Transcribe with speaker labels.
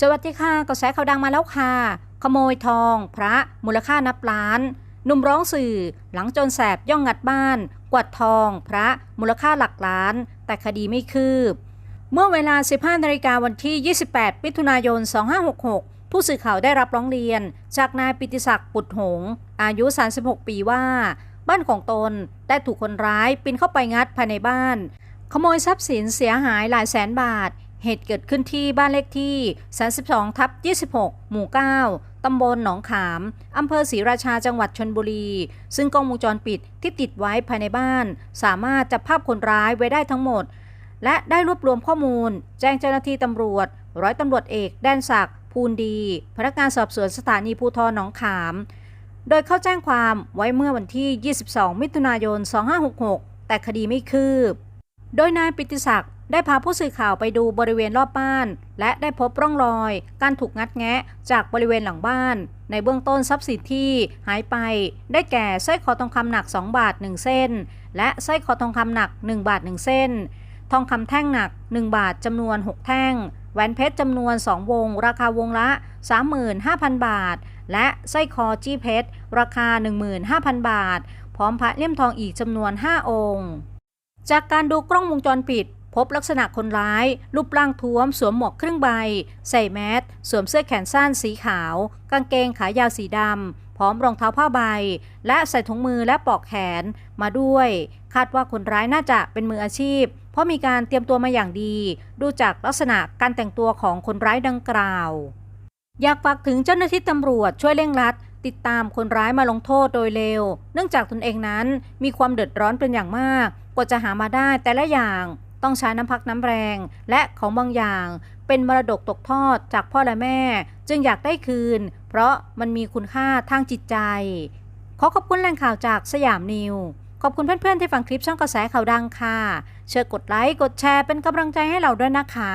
Speaker 1: สวัสดีค่ะกระแสข่าวดังมาแล้วค่ะ ขโมยทอง พระมูลค่านับล้านหนุ่มร้องสื่อ หลังจนแสบย่องงัดบ้าน กวาดทอง พระมูลค่าหลักล้าน แต่คดีไม่คืบ เมื่อเวลา 15นาฬิกาวันที่ 28 มิถุนายน 2566 ผู้สื่อข่าวได้รับร้องเรียน จากนายปิติศักดิ์ปุตหง อายุ 36 ปีว่า บ้านของตนได้ถูกคนร้ายปีนเข้าไปงัดภายในบ้าน ขโมยทรัพย์สินเสียหายหลายแสนบาท เหตุเกิดขึ้นที่บ้านเลขที่ 32 ทับ 26 หมู่ 9 ตำบลหนองขาม อำเภอศรีราชา จังหวัดชนบุรี ซึ่งกล้องวงจรปิดที่ติดไว้ภายในบ้าน สามารถจับภาพคนร้ายไว้ได้ทั้งหมด และได้รวบรวมข้อมูล แจ้งเจ้าหน้าที่ตำรวจ ร้อยตำรวจเอก แดนศักดิ์ ภูลดี พนักงานสอบสวนสถานีภูธรหนองขาม โดยเข้าแจ้งความไว้เมื่อวันที่ 22 มิถุนายน 2566 แต่คดีไม่คืบ โดยนายปิติศักดิ์ ได้พาผู้สื่อข่าวไปดูบริเวณรอบบ้าน และได้พบร่องรอย การถูกงัดแงะจากบริเวณหลังบ้าน ในเบื้องต้นทรัพย์สินที่หายไป ได้แก่สร้อยคอทองคำหนัก 2 บาท 1 เส้น และสร้อยคอทองคำหนัก 1 บาท 1 เส้น ทองคำแท่งหนัก 1 บาทจำนวน 6 แท่ง แหวนเพชรจำนวน 2 วง ราคาวงละ 35,000 บาท และสร้อยคอจี้เพชร ราคา 15,000 บาท พร้อมพระเลี่ยมทองอีกจำนวน 5 องค์ จากการดูกล้องวงจรปิด พบลักษณะคนร้าย รูปร่างท้วม สวมหมวกครึ่งใบ ใส่แมสสวมเสื้อแขนสั้นสีขาว กางเกงขายาวสีดำ พร้อมรองเท้าผ้าใบ และใส่ถุงมือและปลอกแขนมาด้วย คาดว่าคนร้ายน่าจะเป็นมืออาชีพ เพราะมีการเตรียมตัวมาอย่างดี ดูจากลักษณะการแต่งตัวของคนร้ายดังกล่าว อยากฝากถึงเจ้าหน้าที่ตำรวจช่วยเร่งรัดติดตามคนร้ายมาลงโทษโดยเร็ว เนื่องจากตนเองนั้นมีความเดือดร้อนเป็นอย่างมาก กว่าจะหามาได้แต่ละอย่าง ต้องใช้น้ำพักน้ำแรง และของบางอย่าง เป็นมรดกตกทอดจากพ่อและแม่ จึงอยากได้คืน เพราะมันมีคุณค่าทางจิตใจ ขอขอบคุณแหล่งข่าวจากสยามนิวขอบคุณเพื่อนๆที่ฟังคลิปช่องกระแสข่าวดังค่ะ เชิญกดไลค์ กดแชร์เป็นกำลังใจให้เราด้วยนะคะ